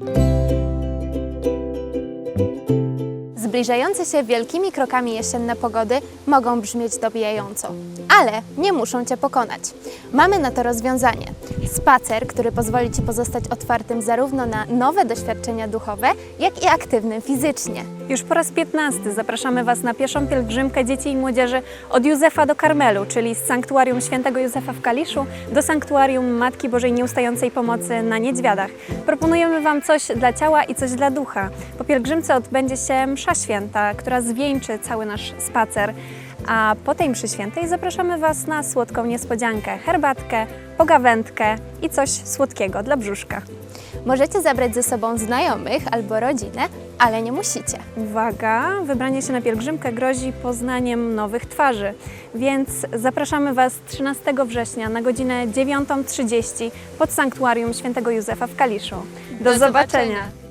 Música Zbliżające się wielkimi krokami jesienne pogody mogą brzmieć dobijająco, ale nie muszą Cię pokonać. Mamy na to rozwiązanie. Spacer, który pozwoli Ci pozostać otwartym zarówno na nowe doświadczenia duchowe, jak i aktywnym fizycznie. Już po raz 15 zapraszamy Was na pieszą pielgrzymkę dzieci i młodzieży od Józefa do Karmelu, czyli z sanktuarium świętego Józefa w Kaliszu do sanktuarium Matki Bożej Nieustającej Pomocy na Niedźwiadach. Proponujemy Wam coś dla ciała i coś dla ducha. Po pielgrzymce odbędzie się msza święta, która zwieńczy cały nasz spacer. A po tej mszy świętej zapraszamy Was na słodką niespodziankę, herbatkę, pogawędkę i coś słodkiego dla brzuszka. Możecie zabrać ze sobą znajomych albo rodzinę, ale nie musicie. Uwaga, wybranie się na pielgrzymkę grozi poznaniem nowych twarzy, więc zapraszamy Was 13 września na godzinę 9.30 pod sanktuarium świętego Józefa w Kaliszu. Do, Do zobaczenia. zobaczenia.